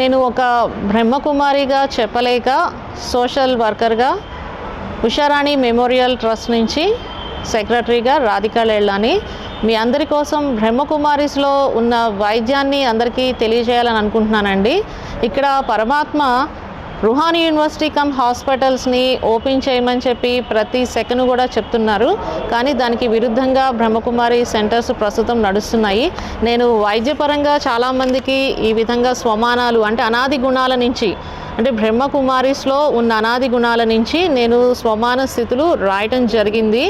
నేను ఒక బ్రహ్మకుమారిగా చెప్పలేక సోషల్ వర్కర్గా ఉషారాణి మెమోరియల్ ట్రస్ట్ నుంచి సెక్రటరీగా రాధికా లేళ్ళని మీ అందరి కోసం బ్రహ్మకుమారిస్లో ఉన్న వైద్యాన్ని అందరికీ తెలియజేయాలని అనుకుంటున్నానండి. ఇక్కడ పరమాత్మ రుహానీ యూనివర్సిటీ కమ్ హాస్పిటల్స్ని ఓపెన్ చేయమని చెప్పి ప్రతి సెకండ్ కూడా చెప్తున్నారు. కానీ దానికి విరుద్ధంగా బ్రహ్మకుమారి సెంటర్స్ ప్రస్తుతం నడుస్తున్నాయి. నేను వైద్యపరంగా చాలామందికి ఈ విధంగా స్వమానాలు అంటే అనాది గుణాల నుంచి అంటే బ్రహ్మకుమారిస్లో ఉన్న అనాది గుణాల నుంచి నేను స్వమాన స్థితులు రాయటం జరిగింది.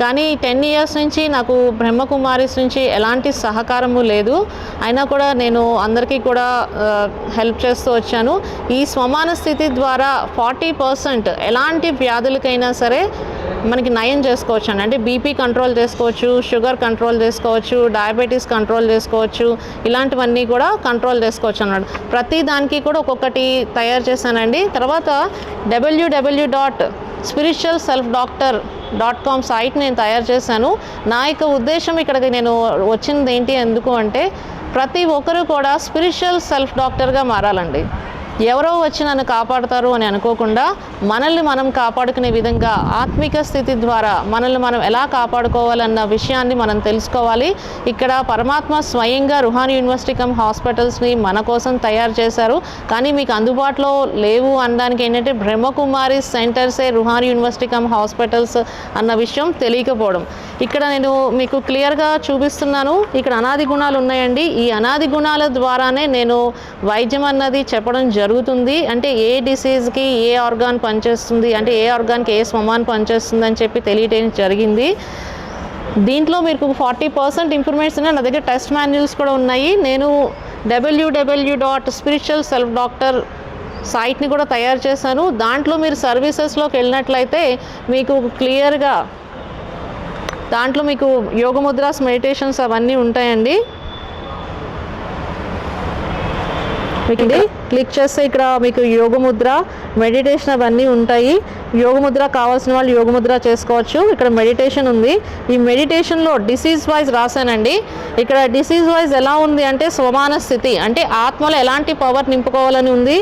కానీ టెన్ ఇయర్స్ నుంచి నాకు బ్రహ్మకుమారిస్ నుంచి ఎలాంటి సహకారము లేదు. అయినా కూడా నేను అందరికీ కూడా హెల్ప్ చేస్తూ వచ్చాను. ఈ స్వమాన స్థితి ద్వారా ఫార్టీ పర్సెంట్ ఎలాంటి వ్యాధులకైనా సరే మనకి నయం చేసుకోవచ్చు అండి. అంటే బీపీ కంట్రోల్ చేసుకోవచ్చు షుగర్ కంట్రోల్ చేసుకోవచ్చు డయాబెటీస్ కంట్రోల్ చేసుకోవచ్చు ఇలాంటివన్నీ కూడా కంట్రోల్ చేసుకోవచ్చు అన్నాడు ప్రతి దానికి కూడా ఒక్కొక్కటి తయారు చేశానండి. తర్వాత W W dot spiritual self doctor dot com site నేను తయారు చేశాను. నా యొక్క ఉద్దేశం ఇక్కడికి నేను వచ్చింది ఏంటి ఎందుకు అంటే ప్రతి ఒక్కరూ కూడా స్పిరిచువల్ సెల్ఫ్ డాక్టర్గా మారాలండి. ఎవరో వచ్చి నన్ను కాపాడుతారు అని అనుకోకుండా మనల్ని మనం కాపాడుకునే విధంగా ఆత్మిక స్థితి ద్వారా మనల్ని మనం ఎలా కాపాడుకోవాలన్న విషయాన్ని మనం తెలుసుకోవాలి. ఇక్కడ పరమాత్మ స్వయంగా రుహాన్ యూనివర్సిటీ కమ్ హాస్పిటల్స్ని మన కోసం తయారు చేశారు. కానీ మీకు అందుబాటులో లేవు అనడానికి ఏంటంటే బ్రహ్మకుమారి సెంటర్సే రుహాన్ యూనివర్సిటీ కమ్ హాస్పిటల్స్ అన్న విషయం తెలియకపోవడం. ఇక్కడ నేను మీకు క్లియర్గా చూపిస్తున్నాను. ఇక్కడ అనాది గుణాలు ఉన్నాయండి. ఈ అనాది గుణాల ద్వారానే నేను వైద్యం అన్నది చెప్పడం జరుగుతుంది. అంటే ఏ డిసీజ్కి ఏ ఆర్గాన్ పనిచేస్తుంది? అంటే ఏ ఆర్గాన్కి ఏ స్వమాన్ పనిచేస్తుంది అని చెప్పి తెలియటం జరిగింది. దీంట్లో మీకు ఫార్టీ పర్సెంట్ ఇంప్రూవ్మెంట్స్ ఉన్నాయి నా దగ్గర టెస్ట్ మాన్యుల్స్ కూడా ఉన్నాయి. నేను W W dot spiritual self doctor సైట్ని కూడా తయారు చేశాను. దాంట్లో మీరు సర్వీసెస్లోకి వెళ్ళినట్లయితే మీకు క్లియర్గా దాంట్లో మీకు యోగముద్రాస్ మెడిటేషన్స్ అవన్నీ ఉంటాయండి. మీకు క్లిక్ చేస్తే ఇక్కడ మీకు యోగముద్ర మెడిటేషన్ అవన్నీ ఉంటాయి. యోగముద్ర కావాల్సిన వాళ్ళు యోగముద్ర చేసుకోవచ్చు. ఇక్కడ మెడిటేషన్ ఉంది. ఈ మెడిటేషన్లో డిసీజ్ వైజ్ రాశానండి. ఇక్కడ డిసీజ్ వైజ్ ఎలా ఉంది అంటే స్వమాన స్థితి అంటే ఆత్మలో ఎలాంటి పవర్ నింపుకోవాలని ఉంది.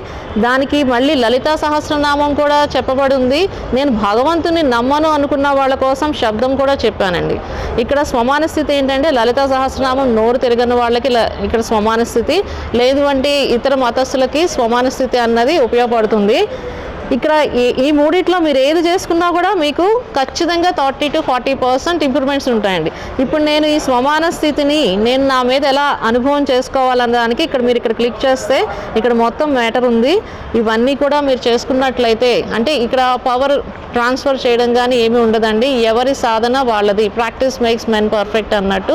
దానికి మళ్ళీ లలితా సహస్రనామం కూడా చెప్పబడి ఉంది నేను భగవంతుని నమ్మను అనుకున్న వాళ్ళ కోసం శబ్దం కూడా చెప్పానండి. ఇక్కడ స్వమాన స్థితి ఏంటంటే లలితా సహస్రనామం నోరు తిరగని వాళ్ళకి ఇక్కడ స్వమాన స్థితి. లేదు అంటే ఇతర మతస్థులకి స్వమాన స్థితి అన్నది ఉపయోగపడుతుంది. ఇక్కడ ఈ ఈ మూడిట్లో మీరు ఏది చేసుకున్నా కూడా మీకు ఖచ్చితంగా thirty to forty percent improvements ఉంటాయండి. ఇప్పుడు నేను ఈ స్వమాన స్థితిని నేను నా మీద ఎలా అనుభవం చేసుకోవాలన్న దానికి ఇక్కడ మీరు ఇక్కడ క్లిక్ చేస్తే ఇక్కడ మొత్తం మ్యాటర్ ఉంది. ఇవన్నీ కూడా మీరు చేసుకున్నట్లయితే అంటే ఇక్కడ పవర్ ట్రాన్స్ఫర్ చేయడం కానీ ఏమీ ఉండదండి. ఎవరి సాధన వాళ్ళది. ప్రాక్టీస్ మేక్స్ మెన్ పర్ఫెక్ట్ అన్నట్టు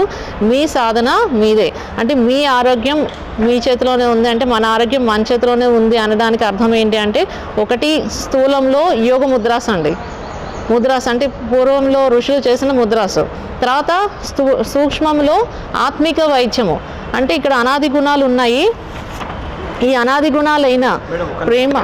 మీ సాధన మీదే. అంటే మీ ఆరోగ్యం మీ చేతిలోనే ఉంది. అంటే మన ఆరోగ్యం మన చేతిలోనే ఉంది అనడానికి అర్థం ఏంటి అంటే ఒకటి స్థూలంలో యోగ ముద్రాస్ అండి. ముద్రాస్ అంటే పూర్వంలో ఋషులు చేసిన ముద్రాసు. తర్వాత సూక్ష్మంలో ఆత్మిక వైద్యము. అంటే ఇక్కడ అనాది గుణాలు ఉన్నాయి. ఈ అనాది గుణాలైన ప్రేమ